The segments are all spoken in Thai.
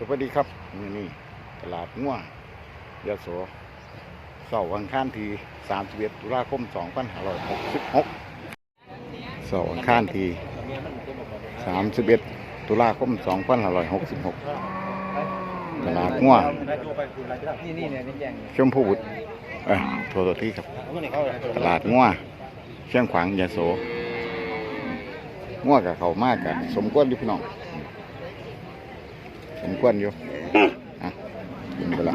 สวัสดีครับนี่นี่ตลาดง่วงยโสเสาร์วันค้านที่31ตุลาคม2566เสาร์วันค้านที่31ตุลาคม2566ตลาดง่วงชมพูบุตรเออโทษทีครับ ตลาดง่วงเชียงขวางยโสง่วงกับเขามากกับสมควรอยู่พี่น้อง สมควรอยู่อะกินไปละ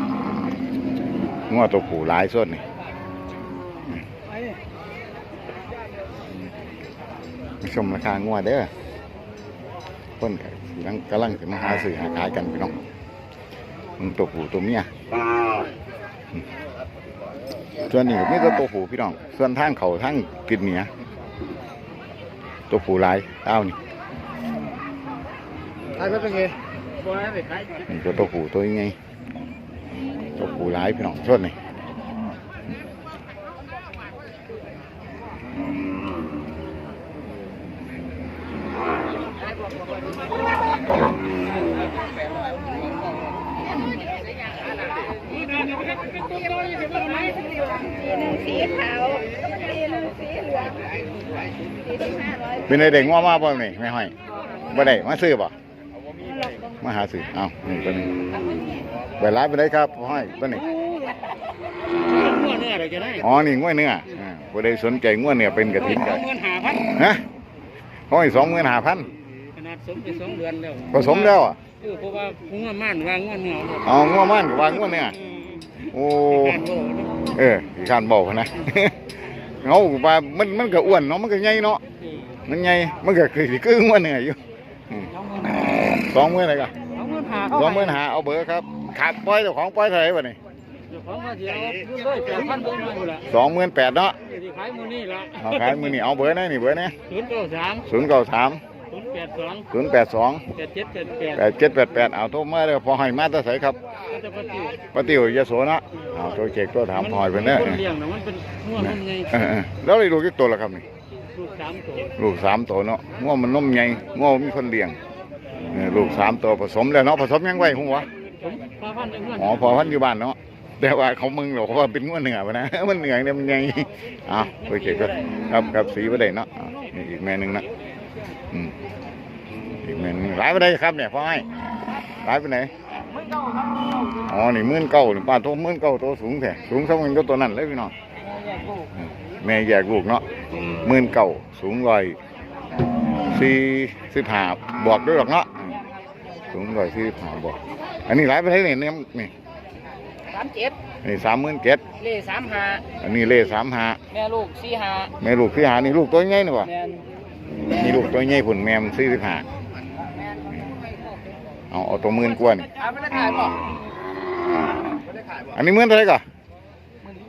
งัวตัวผู้หลายส่วนนี่มาชมราคางัวเด้อคนก็สิกำลังกำลังจะมาหาซื้อหาขายกันพี่น้องมึงตัวผู้ตัวเมียอืมส่วนนี้ก็มีแต่ตัวผู้พี่น้อง ส่วนทางเขาทางติดเหนือตัวผู้หลายเต้านี่ขายไปเป็นไง บ่ให้ไปขายนี่ตัวตัวผู้ตัวยังไงตัวผู้หลายพี่น้องส่วนนี่สีขาวสีหนึ่งสีเหลืองสีที่ห้าร้อยเป็นไงเด็กงัวมาบ่นี่ไม่ห้อยบ่ได้มาซื้อบ่ มาหาซื้อเอ้านี่ตัวนี้ไปร้านไปได้ครับพ่อห้อยตัวนี้เมื่อเนื้อเราจะได้อ๋อนี่งัวเนื้ออ่าบ่ได้สนใจงัวเนื้อเป็นกระถิ่นสกัอนงหมื่นห้าพันฮะห้อยสองหมื่นห้าพันขนาดสมไปสองเดือนแล้วผสมแล้วอะเออเพราะว่าพุงมันม่านวางงวเนื้อหมดอ๋องัวมันกับว่างัวเนื้อโอ้การโลนะเอออีกการบอกนะเงาว่ามันมันก็อ้วนเนาะมันก็ใหญ่เนาะมันใหญ่มันก็คือสิคืองัวเนื้ออยู่อืม สองหมื่นอะไรกันสองหมื่นห้าสองหมื่นหาเอาเบอร์ครับ ขาดปล่อยเจ้าของปล่อยเท่าไหร่วะนี่เดี๋ยวของมาเดี๋ยวเลยแปดพันเบอร์มาอยู่ละสองหมื่นแปดเนาะเดี๋ยวที่ขายมือนี่ละเอาขายมือนี่เอาเบอร์นะนี่เบอร์นะศูนย์เก้าสามศูนย์เก้าสามศูนย์แปดสองศูนย์แปดสองแปดเจ็ดแปดแปดแปดเจ็ดแปดแปดเอาโทรมาเลยพอให้มาแตาใสครับก็จะปฏิปฏิวยโสเนาะเอาตัวเช็คตัวถามพอยไปเนอะคนเลี้ยงนะมันเป็นง่วงนมใหญ่เออเออแล้วได้ลูกกี่ตัวแล้วครับนี่ลูกสามตัวลูกสามตัวเนาะง่วงมันนมใหญ่ง่วงมีคนเลี้ยง เออลูกสามตัวผสมแล้วเนาะผสมยังไว้หัวผมพาพันเองเงินอ๋อพอพันอยู่บ้านเนาะแต่ว่าเขามึงหรอกเขาว่าเป็นง่วงเหนือปะนะมันเหนือเนี่ยมันใหญ่เอาตัวเช็คก็ครับครับสีประเด็นเนาะอะนี่อีกแม่หนึ่งนะอืมอีกแม่หนึงร้ายไปได้ครับเนี่ยพ่อให้ร้ายไปไหนอ๋อนี่หมื่นเก้านี่ป้าโตหมื่นเก้าตัวสูงแท้สูงสักมันก็ตัวนั้นเลยพี่น้องแม่แยกลูกเนาะหมื่นเก่าสูงร้อย สี่สิบห้าบวกด้วยหรอกเนาะอืมสูงร้อยสี่สิบห้าบวกอันนี้หลายประเทศนี่เนี่ยนี่สามเจ็ดนี่สามหมื่นเจ็ดเล่สามห้าอันนี้เล่สามห้าแม่ลูกสี่ห้าแม่ลูกสี่ห้านี่ลูกตัวใหญ่นี่วะแม่นนี่ลูกตัวใหญ่ผุนแม่มสี่สิบห้าเอาเอาตัวหมื่นกว่านี่เอาไม่ได้ขายบ่อันนี้หมื่นเท่าไหร่ก่อน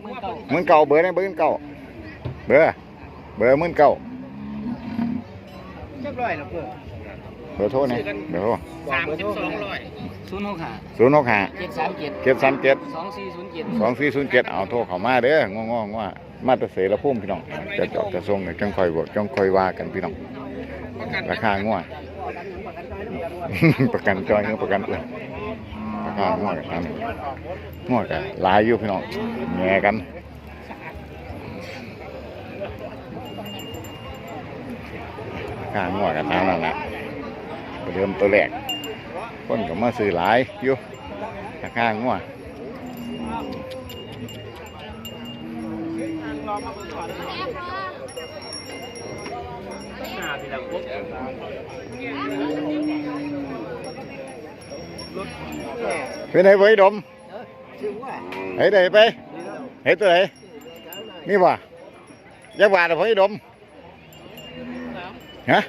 หมื่นเก้าหมื่นเก่าเบอร์ไหนเบอร์เก่าเบอร์เบอร์หมื่นเก่าเรียบร้อยแล้วเพื่อเบอร์โทรนี่เบอร์โทรสามสิบสองร้อยศูนย์หกห้าศูนย์หกห้าเจ็ดสามเจ็ดเจ็ดสามเจ็ดสองสี่ศูนย์เจ็ดสองสี่ศูนย์เจ็ดเอาโทรเข้ามาเด้องงๆว่ามาตรเสรพุ่มพี่น้องจะจอดจะส่งเนี่ยจังคอยบอกจังคอยว่ากันพี่น้องราคาง่วประกันจอยเงินประกันเพื่อนราคาง่วกันตามนี้ง่วกันหลายอยู่พี่น้องแง่กัน ราคาง่วกันตามนั่นแหละประเดิมตัวแรกคนก็มาซื้อหลายอยู่ราคาง่วหน้าพี่ดังปุ๊บไปไหนไปดมเฮ้ยไหนไปเฮ้ยตัวไหนนี่ว่ะยักษ์บาทอพี่ดม ฮะ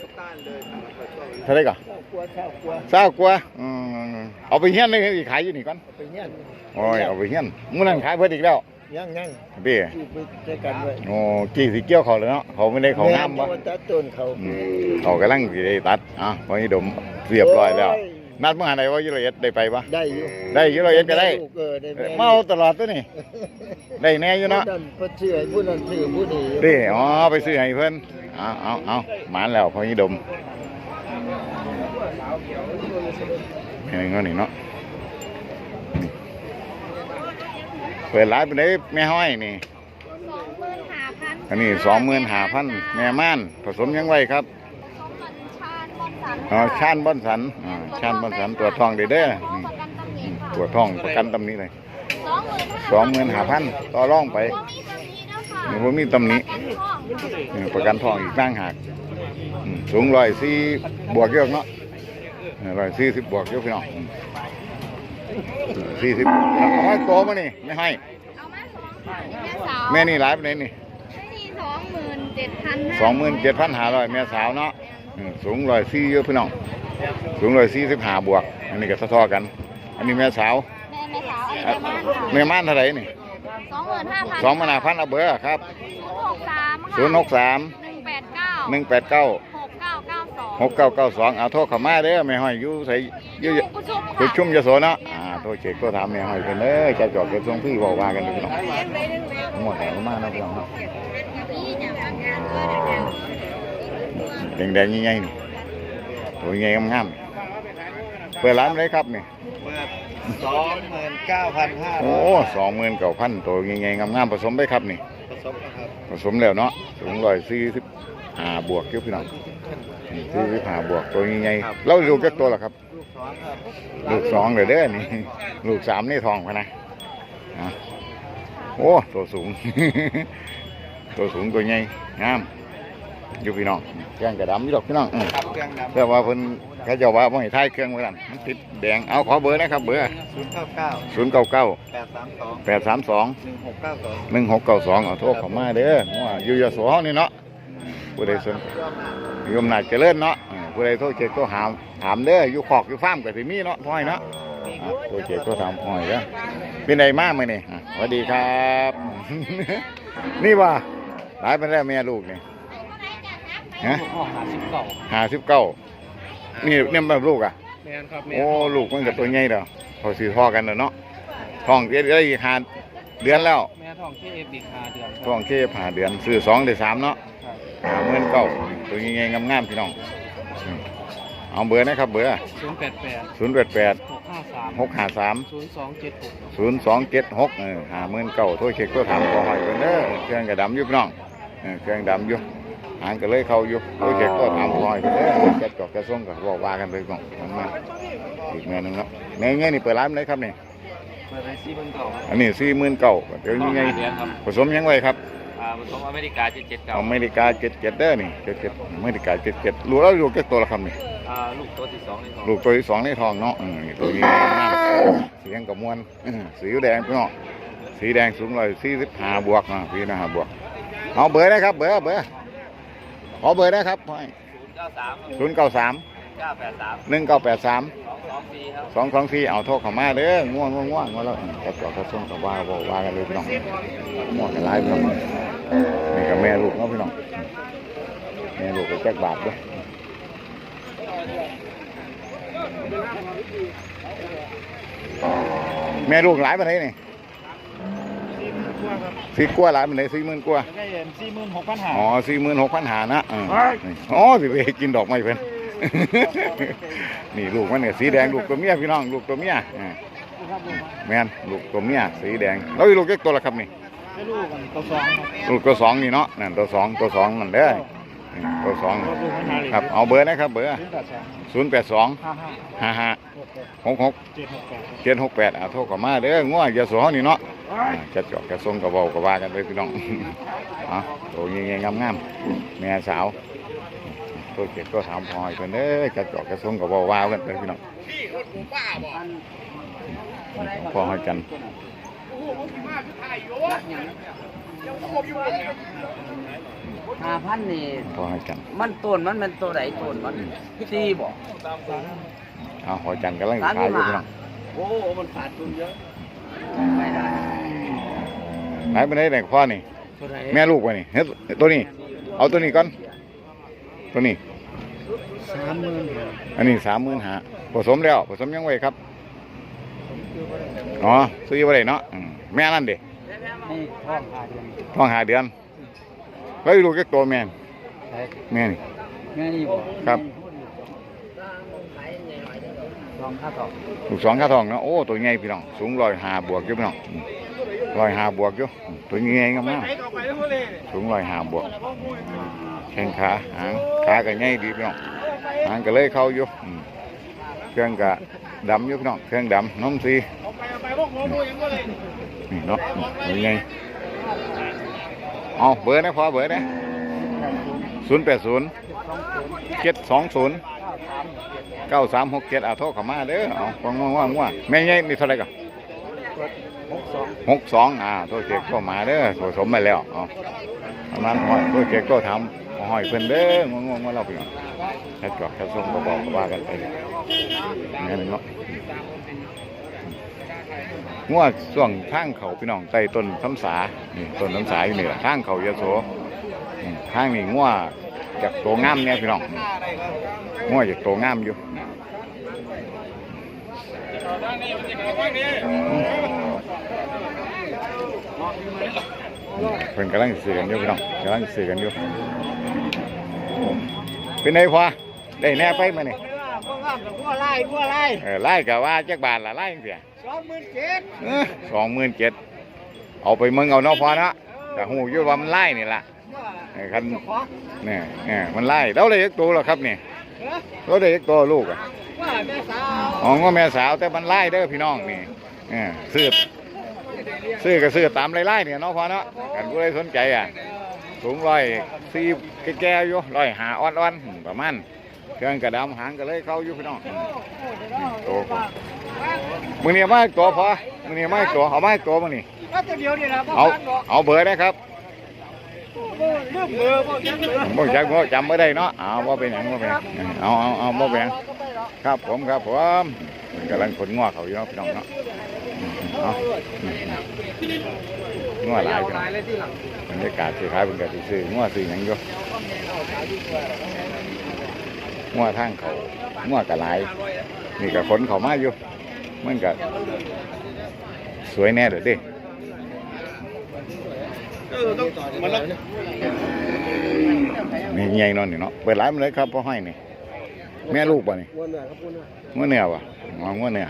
เท่าไหรก่อนกลัวแค่กลัวเศร้ากว่าอืมเอาไปเฮี้ยนเลยขายอยู่นี่ก่อนไปเนี่ยโอ้ยเอาไปเฮี้ยนมื้อนั้นขายเพิ่นอีกแล้วยังยังเบี้ยอยู่ไปด้วยกันด้วยโอ้กี่สิเกี่ยวเขาเลยเนาะเขาไม่ได้เขาน้ำบ่ตัดต้นเขาอืมเขากำลังสิได้ตัดอะพี่ดมเรียบร้อยแล้วนัดเมื่อไหร่ว่ายี่ร้อยเอ็ดได้ไปปะได้อยู่ได้ยี่ร้อยเอ็ดก็ได้เออได้เออมาเอาตลอดตัวนี่ได้แน่อยู่เนาะผู้นั้นผู้ชื่อผู้นั้นชื่อผู้นี้ดิอ๋อไปซื้อให้เพื่อน เอาเอาเอาหมาแล้วพอนี้ดมนี่งก็หนึ่เนาะเปิดร้านไปได้แม่ห้อยนี่อันนี้สองหมื่นห้าพันแม่ม่านผสมยังไงครับชานบอนสันชานบอนสันตัวทองเด้เด้อตัวทองประกันตำนี้เลยสองหมื่นห้าพันต่อร่องไป หนินี่ว่ามีตำหนิแล้วค่ะเออประกันทองอีกตั้งหากอืมสูงร้อยสี่บวกเยอะเนาะร้อยสี่สิบบวกเยอะพี่น้องสี่สิบเอาไว้โตมานี่ไม่ให้ เอามาสองค่ะนี่แม่สาวแม่นี่หลายไปไหนนี่นี่สองหมื่นเจ็ดพันสองหมื่นเจ็ดพันห้าร้อยแม่สาวเนาะอืมสูงร้อยสี่เยอะพี่น้อง สูงร้อยสี่สิบห้าบวก อันนี้ก็สะท้อกัน อันนี้แม่สาว แม่แม่สาวอันนี้แม่ม่านค่ะแม่ม่านเท่าไหร่นี่ สองหมื่นห้าพันสองหมื่นห้าพันเอาเบอร์ครับศูนย์หกสามค่ะศูนย์หกสามหนึ่งแปดเก้าหนึ่งแปดเก้าหกเก้าเก้าสองหกเก้าเก้าสองเอาโทษเขามาเด้อแม่ห้อยอยู่ใส่อยู่ผู้ชมคุค่ะณชุ่มยโสเนาะอ่าโทษเช็คก็ทำแม่ห้อยเพิ่นเด้อจะจอดเก็บทรงพี่บอกว่ากันพี่น้องหมดแล้วมาเนาะพี่น้องเนาะแดงๆใหญ่ๆนี่ตัวใหญ่งามๆเปิดร้านเลยครับนี่เปิด สองหมื่นเก้าพันห้าโอ้สองหมื่นเก้าพันตัวใหญ่ๆงามๆผสมไปครับนี่ ผสมนะครับผสมแล้วเนาะสูงร้อยสี่สิบห้าบวกเกี่ยวพี่น้องสี่สิบห้าบวกตัวใหญ่ๆแล้วลูกจักตัวละครับลูกสองครับ ลูกสองเลยเด้อนี่ ลูกสามนี่ทองพะนะอะโอ้ตัวสูง ตัวสูงตัวใหญ่งาม อยู่พี่น้องเครื่องกระดำอยู่ดอกพี่น้องอืมครับเครื่องดำแต่ว่าเพิ่นเขาเจะว่าบ่ให้ท้ายเครื่องไว้นั่นมันติดแดงเอาขอเบอร์นะครับเบอร์ศูนย์เก้าเก้าศูนย์เก้าเก้าแปดสามสองแปดสามสองหนึ่งหกเก้าสองหนึ่งหกเก้าสองเอาโทรเข้ามาเด้อว่าอยู่ยโสเฮานี่เนาะผู้ใดสนยมนาจเจริญเนาะเออผู้ใดโทรเจ็ดก็หามถามเด้ออยู่ขอกอยู่ฟาร์มก็สิมีเนาะพ่อยเนาะอะตัวเจ็ดก็ทำหอยแล้วเป็นไงมากไหมนี่อะสวัสดีครับ นี่ว่าหลายเป็นแรกแม่ลูกนี่ ฮะห้องหาสิบเก้าห้าสิบเก้านี่เนี่ยแบบลูกอะแมนครับแมโอ้ลูกมันกับตัวใหญ่เด้อพอสีพ่อกันเด้อเนาะท้องเดือนได้หาเดือนแล้วแม่ท้องที่เอบิกหาเดือนท้องเคบหาเดือนซื้อสองได้สามเนาะหาเงินเก้าตัวใหญ่ๆงามๆพี่น้องอืมเอาเบอร์นะครับเบอร์ศูนย์แปดแปดศูนย์แปดแปดหกห้าสามหกห้าสาม ศูนย์สองเจ็ดหกศูนย์สองเจ็ดหกเออหาหมื่นเก้าโทรเช็คตัวถามตัวหอยกันเด้อเครื่องกระดำอยุบน้องเออเครื่องดำอยู่ หางก็เลยเข้าอยู่โทรเช็คตัวถามตัวหอยกันเด้อแกะจอกแกะส่งก็บอกว่ากันไปก่อนมันมาอีกแม่หนึงแล้วแม่เงี้ยนี่เปิดร้านเลยครับนี่เปิดในซีเบิ้งเก่าอันนี้สี่หมื่นเก้าเดี๋ยวนี้ไงเดือนครับผสมยังไงครับอ่าผสมอเมริกาเจ็ดเจ็ดเก่าอเมริกาเจ็ดเจ็ดเด้อนี่เจ็ดเจ็ดอเมริกาเจ็ดเจ็ดรู้แล้วลูกแก่ตัวละครับนี่อ่าลูกตัวที่สองในท้องลูกตัวที่สองในทองเนาะเออนี่ตัวนี้งามเสียงกับมวลเออสีแดงพี่น้องสีแดงสูงร้อยสี่สิบห้าบวกอะพี่นะฮะบวกเอาเบอร์นะครับเบอร์เบอร์ ขอเบอร์นะครับพ่อยศูนย์เก้าสามศูนย์เก้าสามเก้าแปดสามหนึ่งเก้าแปดสามสองสองสี่ครับสองสองสี่เอาโทรเข้ามาเด้อง่วงง่วงง่วงมาแล้วกระจอกกระส่งกับว่าบอกว่ากันเลยพี่น้องง่วงกันหลายพี่น้องนี่กับแม่ลูกเนาะพี่น้องแม่ลูกก็แจ็คบาทด้วยแม่ลูกหลายปาน ไหนนี่สี่กว่าหลายปานไหนสี่หมื่นกว่าได้เห็นสี่หมื่นหกพันห้าอ๋อสี่หมื่นหกพันหานะเออนี่อ๋อสิไปกินดอกไม้เพิ่นนี่ลูกมันเนี่ยสีแดงลูกตัวเมียพี่น้องลูกตัวเมียอ่าแม่นลูกตัวเมียสีแดงแล้วอีลูกเล็กตัวละครับนี่ให้ลูกกันตัวสองครับลูกตัวสองนี่เนาะนั่นตัวสองตัวสองนั่นเด้อ นี่ตัวสองครับเอาเบอร์นะครับเบอร์ศูนย์แปดสองศูนย์แปดสองห้าห้าหกหกเจ็ดหกแปดอ่าโทรเข้ามาเด้อง่วงอย่าสอนี่เนาะจะจอกจะส่งกระเบากระวากันเลยพี่น้องอะตัวเงี้ยงามๆแม่สาวตัวเก็บก็ถามพอยเพิ่นเด้อจะจอกจะส่งกระเบาว่ากันเลยพี่น้องของพ่อให้กัน ห้าพันนี่พ่อให้กันมันต้นมันเป็นตัวไหนต้นมันสี่บอกเอาหอยจันทร์กำลังขายอยู่พี่น้องโอ้มันขาดทุนเยอะไม่ได้ไหนไปไหนไหนพ่อนี่ ตัวไหนแม่ลูกไว้นี่เฮ็ดตัวนี้ เอาตัวนี้ก่อน ตัวนี้ สามหมื่นอันนี้สามหมื่นหาผสมแล้วผสมยังไงครับอ๋อซื้อไว้ได้เนาะอืมแม่นั่นเด้นี่ท้องหาเดือนท้องหาเดือน แล้วอีลูกแค่ตัวแม่นใช่แม่นี่ แม่นี่บอกครับลองค่าต่อลูกสองข้าทองเนาะโอ้ตัวใหญ่พี่น้องสูงร้อยหาบวกอยู่พี่น้องอืมร้อยห้าบวกอยู่ตัวนี้ไงก็มาสูงร้อยห้าบวกแข้งขาหางขาก็ง่ายดีพี่น้องหางก็เลยเข้าอยู่อืมเครื่องก็ดำอยู่พี่น้องเครื่องดำน้มสีนี่เนาะตัวไง เอาเบอร์นะพอเบอร์นะศูนย์แปดศูนย์เจ็ดสองศูนย์เก้าสามหกเจ็ดอาโทรเข้ามาเด้อเอาฟังว่าว่าว่าแม่ใหญ่นี่เท่าไรกันหกสองหกสองอ่าตัวเจ๊กก็มาเด้อผสมไปแล้วอ๋อประมาณหอยตัวเจ๊กก็ทำหอยเพิ่นเด้องงงๆมาเราไปก่อนแค่จอกแค่ส่งก็บอกว่ากันไปงั้นเนาะ งัวช่วงทางเขาพี่น้องใต้ต้นซ้ำสานี่ต้นซ้ำสาอยู่นี่ล่ะทางเขายะโสทางนี่งัวจากโตงามเนี่ยพี่น้องงัวจากโตงามอยู่เพิ่นกำลังซื้อกันอยู่พี่น้องกำลังซื้อกันอยู่เป็นไงพอได้แน่ไปมานี่พวกงามพวกไล่พวไล่เออไล่กะว่าจักบาทละไล่เสีย องหมื่นเจ็ดสองหมื่นเจ็ดเอาไปเมืองเอาเนาะพอเนาะแต่หูอยู่ว่ามันไล่นี่ล่ะไอ้คันเนี่ยเนี่ยมันไล่แล้วได้ยักตัวหรอครับนี่แล้วได้ยักตัวลูกอะว่าแม่สาวอ๋อว่าแม่สาวแต่มันไล่เด้อพี่น้องนี่เออซื้อซื้อก็ซื้อตามไล่ๆเนี่ยเนาะพอเนาะกันผู้ใดสนใจอะสูงร้อยสี่แก่ๆอยู่ร้อยหาอ่อนๆประมาณ เครื่องกระดำหางก็เลยเข้าอยู่พี่น้องโตมึงเนี่ยมาอีกตัวพอมึงเนี่ยมาอีกตัวเอามาอีกตัวมึงนี่ก็ตัวเดียวนี่แหละพ่อเอาพันบอกเอาเบอร์นะครับเรื่องเบอร์พ่อยังเบอร์บ่จักบ่จำไม่ได้เนาะเอาบ่เป็นหยังบ่เป็นหยังเอาเอาเอาบ่เป็นหยังครับผมครับผมกำลังขนง้อเขาอยู่เนาะพี่น้องเนาะเอาง้อหลายพี่น้องเลยที่หลังบรรยากาศสิขายเป็นกสิซื้อง้อซื้อหยังอยู่ ง้อทางเขาง้อกระไรนี่ก็ขนเขามาอยู่มันก็สวยแน่เด้อเดินี่ใหญ่เนอนนี่เนาะเปิดร้านมาเลยครับพ่อห้อยนี่แม่ลูกป่ะนี่วนเหนือครับวนเหนือง้อเนื้อป่ะอ๋อง้อเนื้อ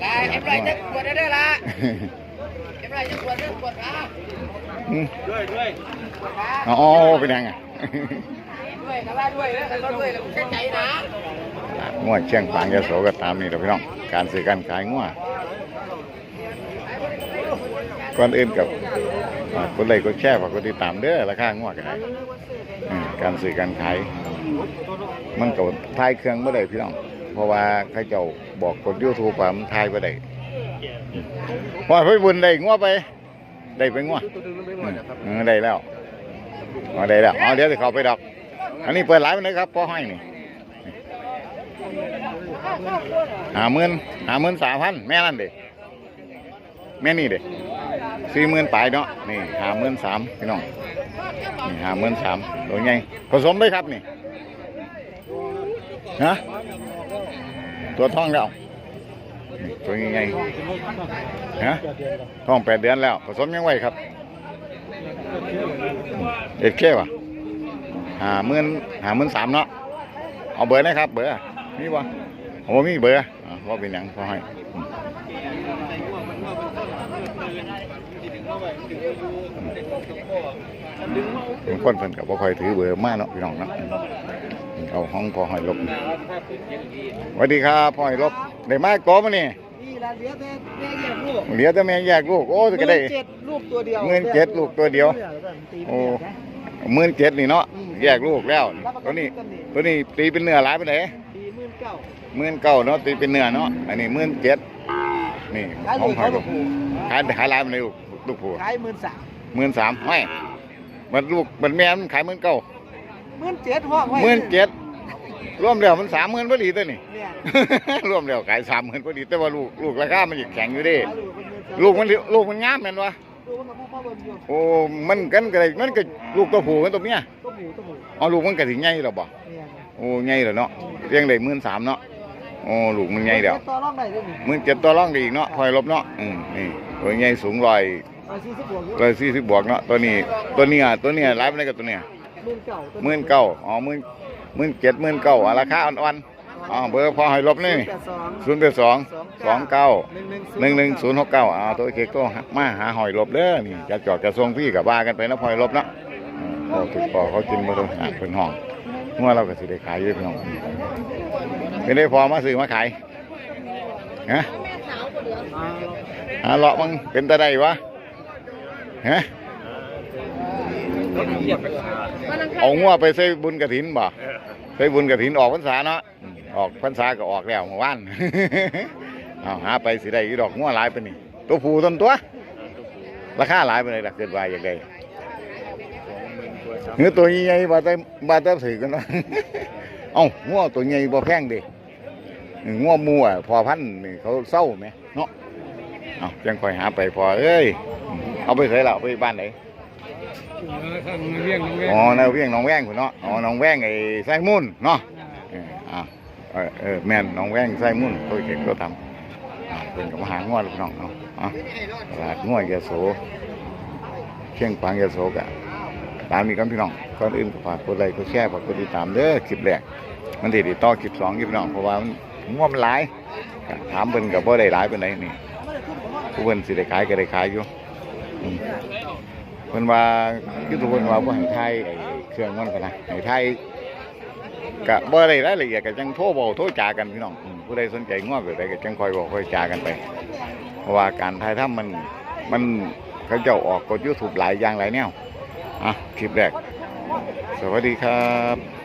ได้เอ็มไรจะปวดได้ละเอ็มไรจะปวดเรื่องปวดขาอืม ด้วยด้วยอ๋อเป็นยังไงด้วยนะว่าด้วยแล้วก็ด้วยแล้วผมเสียใจนะง้อเชียงฝางยาโสก็ตามนี่เราพี่น้อง การซื้อการขายง้อก่อนอื่นกับอ่ากดไลค์กดแชร์ฝากกดติดตามเด้อราคาง้อกันได้อืมการซื้อการขายมันก็ทายเครื่องไม่ได้พี่น้อง เพราะว่าเขาเจ้าบอกกดยูทูบว่ามันทายไม่ได้ว่าไปบุญได้งัวไป ได้ไปงัวเออได้แล้วอ๋อได้แล้วอ๋อเดี๋ยวจะเข้าไปดอก อันนี้เปิดหลายวันเลยครับพ่อให้นี่หาหมื่นหาหมื่นสามพันแม่นั่นเด็แม่นี่เด็สี่หมื่นปลายเนาะนี่หาหมื่นสามพี่น้องนี่หาหมื่นสามตัวใหญ่ผสมเลยครับนี่ฮะตัวท้องแล้วนี่ ตัวยังไงฮะท้องแปดเดือนแล้ว ผสมยังไงครับ เอ็ดเก้วะหาหมื่นหาหมื่นสามเนาะ เอาเบอร์นะครับ เบอร์มีบ่โอ้มีเบอร์อ่าว่าเป็นหยังพอให้เป็นคนเพิ่นกับบ่ค่อยถือเบอร์มาเนาะพี่น้องเนาะ เอาห้องพอหอยลบสวัสดีครับพอหอยลบได้มากโกมานี่นี่ละเหลือแต่แม่แยกลูกเหลือแต่แม่แยกลูกโอ้ก็ได้เจ็ดลูกตัวเดียวเงินเจ็ดลูกตัวเดียวโอ้หมื่นเจ็ดนี่เนาะแยกลูกแล้วตัวนี้ตัวนี้ตีเป็นเนื้อหลายไปไหนสี่หมื่นเก้าหมื่นเก้าเนาะตีเป็นเนื้อเนาะอันนี้หมื่นเจ็ดนี่ขายห้ลูองกหอเขายลลูบกผูขายขายหลายไปไหนลูกลูกผัวขายหมื่นสามหมื่นสามไม่มันลูกมันแม่มันขายหมื่นเก้า หมื่นเจ็ดห้องไว้หมื่นเจ็ดรวมแล้วมันสามหมื่นพอดีตัวนี่ เนี่ยรวมแล้วขายสามหมื่นพอดีแต่ว่าลูกลูกราคามันยังแข็งอยู่เดิขายลูกเป็นเงินสามลูกมันลูกมันงามแม่นวะลูกมันก็พ่อเบิ่งอยู่โอ้มันกันก็ได้มันก็ลูกตัวผู้กันตัวเมียตัวหมูตัวหมูเอาลูกมันก็สิใหญ่แล้วบ่เนี่ยโอ้ใหญ่แล้วเนาะเลี้ยงได้หมื่นสามเนาะโอ้ลูกมันใหญ่แล้วต่อรองได้ด้วยนี่หมื่นเจ็ดตัวร่องได้อีกเนาะพลอยลบเนาะอืมนี่ตัวใหญ่สูงร้อยเอาสี่สิบบวกอยู่ร้อยสี่สิบบวกเนาะตัวนี้ตัวเนี้ยตัวเนี้ยร้ายไปไหนกับตัวเนี้ยห มื่นเก้าตัวหมื่นเก้าอ๋อหมื่นหมื่นเจ็ดหมื่นเก้าราคาอ่อนอ่อนอ๋อเบอร์พอให้ลบนี่แปดสองศูนย์แปดสองสองเก้าหนึ่งหนึ่งหนึ่งหนึ่งศูนย์หกเก้าอ่าตัวเค้กก็มาหาหอยลบเด้อนี่จะจอดกระทรวงพี่กับว่ากันไปนะพอยลบเนาะโอ้ถูกพอเขากินมาตรงหาเป็นห้องเมื่อเราก็สิได้ขายอยู่พี่น้องเป็นได้พอมาซื้อมาขายฮะหาเลาะมึงเป็นตาได้วะฮะ เอางัวไปใส่บุญกระถินบ่ใส่บุญกระถินออกพรรษาเนาะอืมออกพรรษาก็ออกแล้วเมื่อวานเอาหาไปสิได้อีดอกงัวหลายไปานนี่ตัวผู้ต้นตัว ราคาหลายไปเลยล่ะเกิดวายอย่างใดเนื้อตัวใหญ่ๆบาดแต่บาดแต่ถือกันเนาะเอ้างัวตัวใหญ่บ่แพงเดิงัวหมูอะพอพันธุ์นี่เขาเศร้าไหมเนาะเอาจังคอยหาไปพอเอ้ยเอาไปใส่ละเอาไปบ้านไหนเรื่ อ๋อแนวเวียงน้องแว้งคุณเนาะอ๋อน้องแว้งไอ้ไส้มุ่นเนาะเอออ่าเออเออแม่นน้องแว้งไส้มุ่นตัวเก่งตัวทำอ่าเป็นกับมหางวลูกน้องเนาะอะตลาดงวยยโสเชียงปังยาโสกะตามนี้กันพี่น้องก่อนอื่นก็ฝากกดไลค์กดแชร์ฝากกดติดตามเด้อคลิปแรกมันติดต่อคลิปสองคลิปน้องเพราะว่ามันง่วมันหลายถามเพิ่นกับบ่ได้หลายเปานใดนี่ผู้เพิ่นสิได้ขายก็ได้ขายอยู่ พิ่นว่าคือทุกคนว่าบ่ให้ถ่ายไอ้เครื่องมันกันนะให้ถ่ายก็บ่ได้รายละเอียดก็จังโทรเว้าโทรจากันพี่น้องอืมผู้ใดสนใจง้อแบบใดก็จังค่อยเว้าค่อยจากันไป เพราะว่าการถ่ายทำมันมันเขาเจ้าออกกด YouTube หลายอย่างหลายแนวอะคลิปแรก สวัสดีครับ